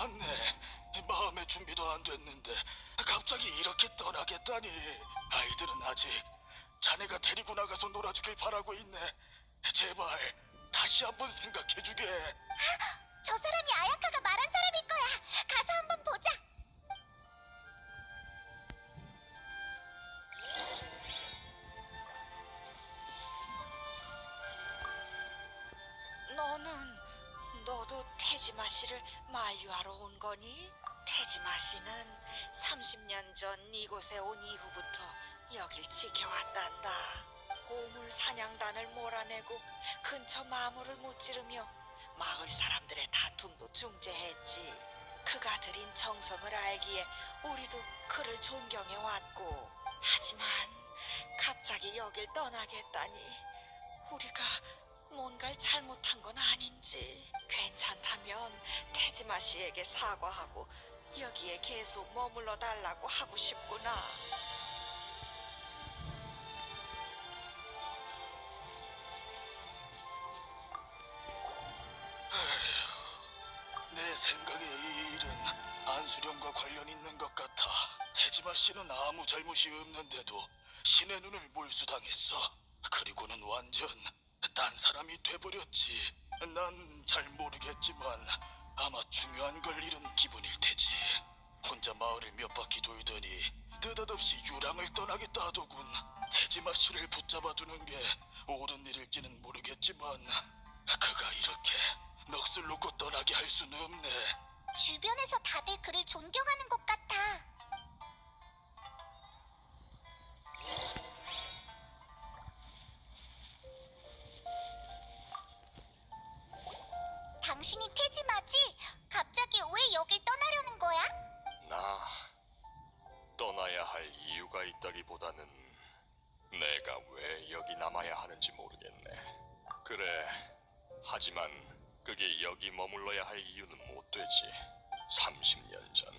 맞네. 마음의 준비도 안 됐는데 갑자기 이렇게 떠나겠다니. 아이들은 아직 자네가 데리고 나가서 놀아주길 바라고 있네. 제발 다시 한번 생각해주게. 저 사람이 아야카가 말한 사람일 거야. 가서 한번 보자. 너는 너도 태지마 씨를 만류하러 온 거니? 태지마 씨는 30년 전 이곳에 온 이후부터 여길 지켜왔단다. 보물 사냥단을 몰아내고 근처 마물을 무찌르며 마을 사람들의 다툼도 중재했지. 그가 들인 정성을 알기에 우리도 그를 존경해 왔고 하지만 갑자기 여길 떠나겠다니 우리가 뭔가를 잘못한 건 아닌지 괜찮다면 태지마 씨에게 사과하고 여기에 계속 머물러 달라고 하고 싶구나. 내 생각에 이 일은 안수령과 관련 있는 것 같아. 태지마 씨는 아무 잘못이 없는데도 신의 눈을 몰수당했어. 그리고는 완전 딴 사람이 돼버렸지. 난 잘 모르겠지만 아마 중요한 걸 잃은 기분일 테지. 혼자 마을을 몇 바퀴 돌더니 느닷없이 유랑을 떠나겠다 하더군. 태지마 씨를 붙잡아 두는 게 옳은 일일지는 모르겠지만 그가 이렇게 넋을 놓고 떠나게 할 수는 없네. 주변에서 다들 그를 존경하는 것 같아. 당신이 태지마지? 갑자기 왜 여길 떠나려는 거야? 나 떠나야 할 이유가 있다기보다는 내가 왜 여기 남아야 하는지 모르겠네. 그래. 하지만 그게 여기 머물러야 할 이유는 못 되지. 30년 전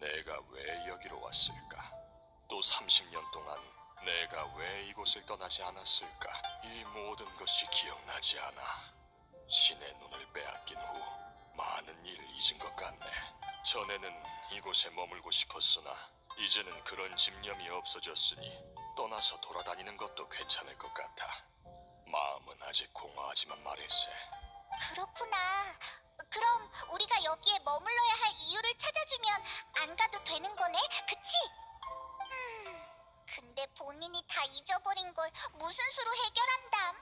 내가 왜 여기로 왔을까? 또 30년 동안 내가 왜 이곳을 떠나지 않았을까? 이 모든 것이 기억나지 않아. 신의 눈을 빼앗긴 후 많은 일을 잊은 것 같네. 전에는 이곳에 머물고 싶었으나 이제는 그런 집념이 없어졌으니 떠나서 돌아다니는 것도 괜찮을 것 같아. 마음은 아직 공허하지만 말일세. 그렇구나. 그럼 우리가 여기에 머물러야 할 이유를 찾아주면 안 가도 되는 거네? 그치? 음, 근데 본인이 다 잊어버린 걸 무슨 수로 해결한담?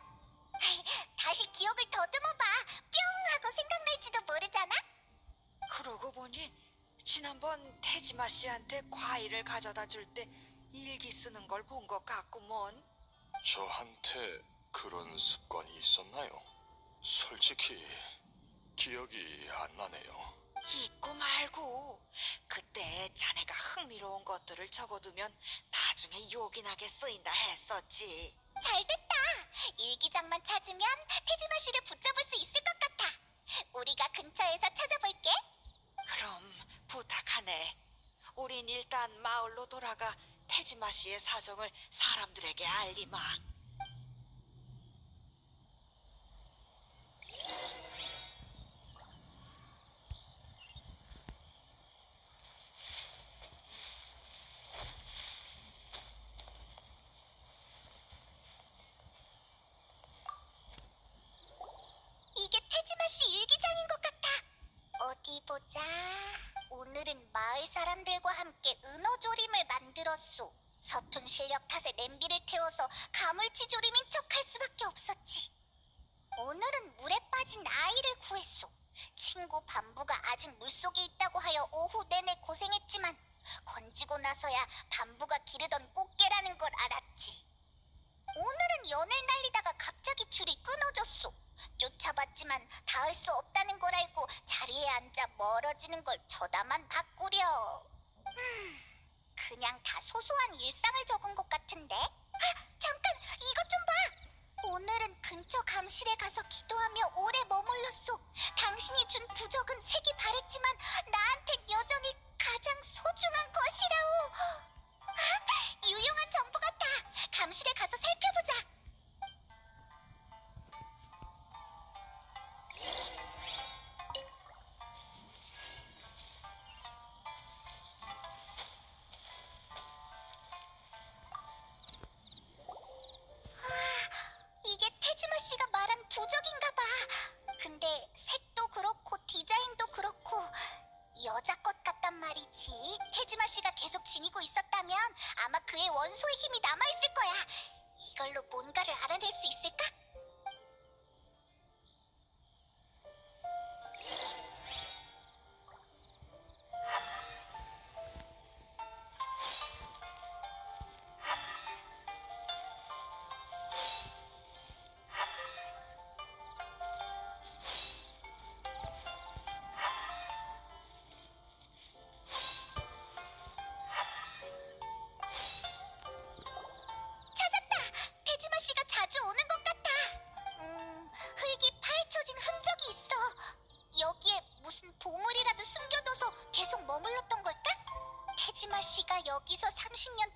다시 기억을 더듬어봐. 뿅 하고 생각날지도 모르잖아? 그러고 보니 지난번 태지마 씨한테 과일을 가져다 줄 때 일기 쓰는 걸 본 것 같구먼. 저한테 그런 습관이 있었나요? 솔직히 기억이 안 나네요. 잊고 말고 그때 자네가 흥미로운 것들을 적어두면 나중에 요긴하게 쓰인다 했었지. 잘됐다. 일기장만 찾으면 태지마 씨를 붙잡을 수 있을 것 같아. 우리가 근처에서 찾아볼게. 그럼 부탁하네. 우린 일단 마을로 돌아가 태지마 씨의 사정을 사람들에게 알리마. 이게 태지마 씨 일기장인 것 같아. 어디 보자. 오늘은 마을 사람들과 함께 은어조림을 만들었소. 서툰 실력 탓에 냄비를 태워서 가물치 조림인 척할 수밖에 없었지. 오늘은 물에 빠진 아이를 구했소. 친구 반부가 아직 물속에 있다고 하여 오후 내내 고생했지만 건지고 나서야 반부가 기르던 꽃게라는 걸 알았지. 오늘은 연을 날리다가 갑자기 줄이 끊어졌소. 쫓아봤지만 닿을 수 없다는 걸 알고 자리에 앉아 멀어지는 걸 쳐다만 바꾸려. 음, 그냥 다 소소한 일상을 적은 것 같은데? 여자 것 같단 말이지. 태즈마 씨가 계속 지니고 있었다면 아마 그의 원소의 힘이 남아있을 거야. 이걸로 뭔가를 알아낼 수 있을까? 30년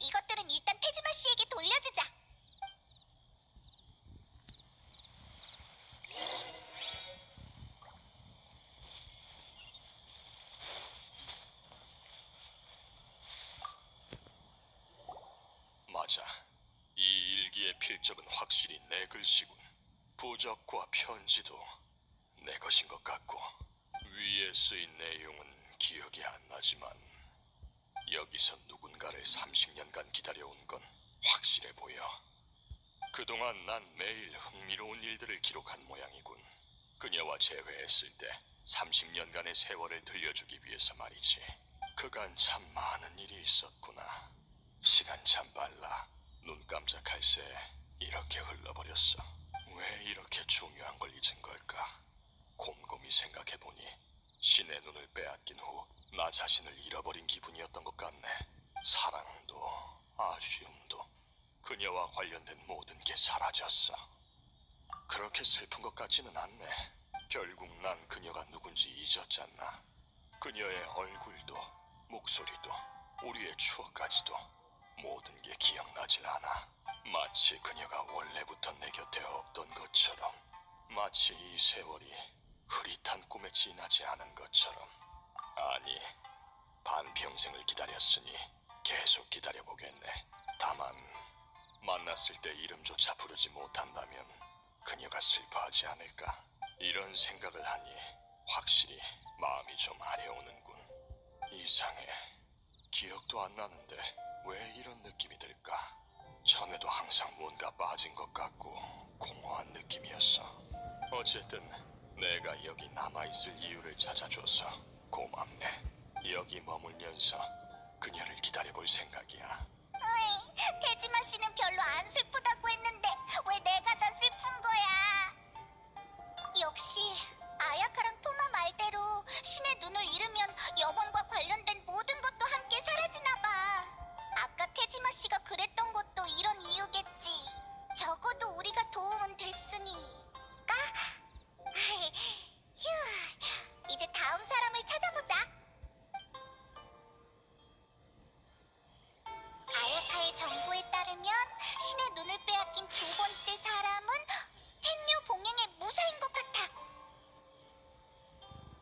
이것들은 일단 태지마 씨에게 돌려주자. 맞아. 이 일기의 필적은 확실히 내 글씨군. 부적과 편지도 내 것인 것 같고 위에 쓰인 내용은 기억이 안 나지만 여기서 누군가를 30년간 기다려온 건 확실해 보여. 그동안 난 매일 흥미로운 일들을 기록한 모양이군. 그녀와 재회했을 때 30년간의 세월을 들려주기 위해서 말이지. 그간 참 많은 일이 있었구나. 시간 참 빨라. 눈 깜짝할 새 이렇게 흘러버렸어. 왜 이렇게 중요한 걸 잊은 걸까? 곰곰이 생각해보니 신의 눈을 빼앗긴 후 나 자신을 잃어버린 기분이었던 것 같네. 사랑도 아쉬움도 그녀와 관련된 모든 게 사라졌어. 그렇게 슬픈 것 같지는 않네. 결국 난 그녀가 누군지 잊었잖아. 그녀의 얼굴도 목소리도 우리의 추억까지도 모든 게 기억나질 않아. 마치 그녀가 원래부터 내 곁에 없던 것처럼, 마치 이 세월이 흐릿한 꿈에 지나지 않은 것처럼. 아니, 반평생을 기다렸으니 계속 기다려보겠네. 다만, 만났을 때 이름조차 부르지 못한다면 그녀가 슬퍼하지 않을까? 이런 생각을 하니 확실히 마음이 좀 아려오는군. 이상해. 기억도 안 나는데 왜 이런 느낌이 들까? 전에도 항상 뭔가 빠진 것 같고 공허한 느낌이었어. 어쨌든 내가 여기 남아있을 이유를 찾아줘서 고맙네. 여기 머물면서 그녀를 기다려볼 생각이야. 으이, 태지마 씨는 별로 안 슬프다고 했는데